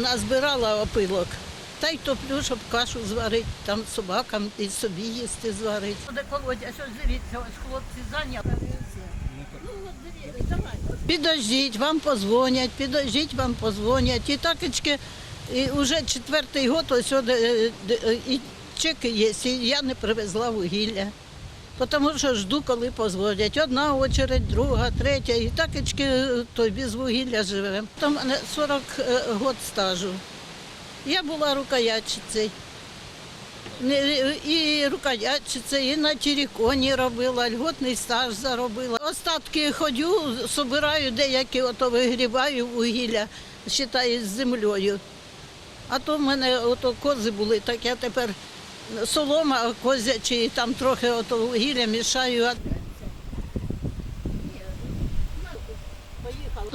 назбирала опилок. Та й топлю, щоб кашу зварити, там собакам і собі їсти зварити. Де колодязь, ось дивіться, ось хлопці зайняли. Підождіть, вам позвонять, підождіть, вам позвонять. І такечки, і вже четвертий год ось і чеки є, і я не привезла вугілля. Тому що жду, коли позвонять. Одна очередь, друга, третя. І такечки е, то без вугілля живемо. Там у мене 40 е, год стажу. Я була рукоятчицею. І рукоятчицею, і на Тіріконі робила, льготний стаж заробила. Остатки ходю, собираю деякі, ото вигрібаю вугілля, вважаю, з землею. А то в мене ото кози були, так я тепер солома козячі, і там трохи ото вугілля мішаю.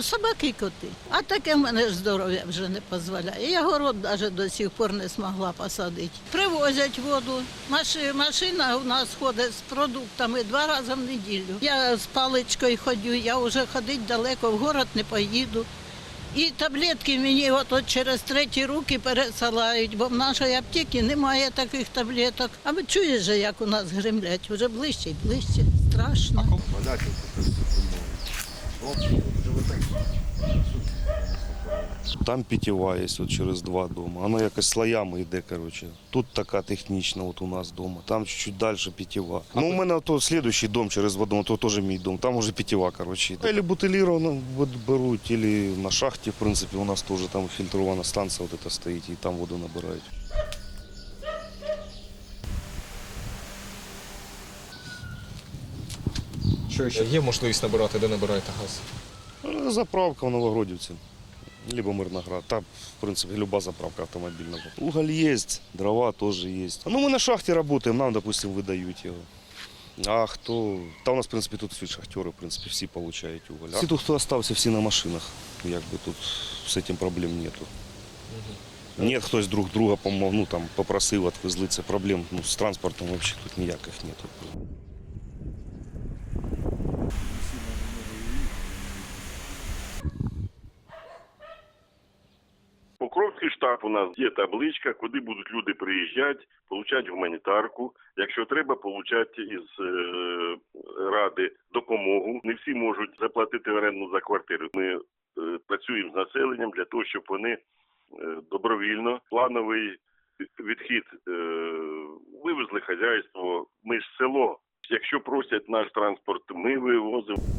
Собаки і коти. А таке в мене ж здоров'я вже не дозволяє. Я город навіть до сих пор не змогла посадити. Привозять воду. Машина у нас ходить з продуктами два рази в неділю. Я з паличкою ходю, я вже ходити далеко, в город не поїду. І таблетки мені от, от через треті руки пересилають, бо в нашій аптеці немає таких таблеток. А ви чуєш, же, як у нас гремлять? Вже ближче і ближче. Страшно. Там питєва є от через два дома. Воно якось слоями йде, коротше. Тут така технічна, от у нас вдома. Там чуть далі питєва. Ну, у мене то слідуючий дом через воду, то теж мій дом. Там уже питєва, коротше. Або бутиліровано беруть, або на шахті, в принципі, у нас теж там фільтрована станція от стоїть, і там воду набирають. Що ще є можливість набирати, де набираєте газ? Е, Заправка в Новогродівці. Либо Мирноград. Там, в принципе, любая заправка автомобильная. Уголь есть, дрова тоже есть. Ну, мы на шахте работаем, нам, допустим, выдают его. А хто? Та у нас, в принципі, тут всі шахтери, в принципі, всі получають уголь. Всі тут, хто остався, всі на машинах. Якби тут з цим проблем нету. Нет, хтось друг друга ну, там, попросив, відвезли, це проблем ну, з транспортом взагалі тут ніяких нету. Покровський штаб у нас є табличка, куди будуть люди приїжджати, получати гуманітарку. Якщо треба, получати із е, ради допомогу. Не всі можуть заплатити оренду за квартиру. Ми е, працюємо з населенням для того, щоб вони е, добровільно плановий відхід вивезли хазяйство. Ми ж село. Якщо просять наш транспорт, ми вивозимо.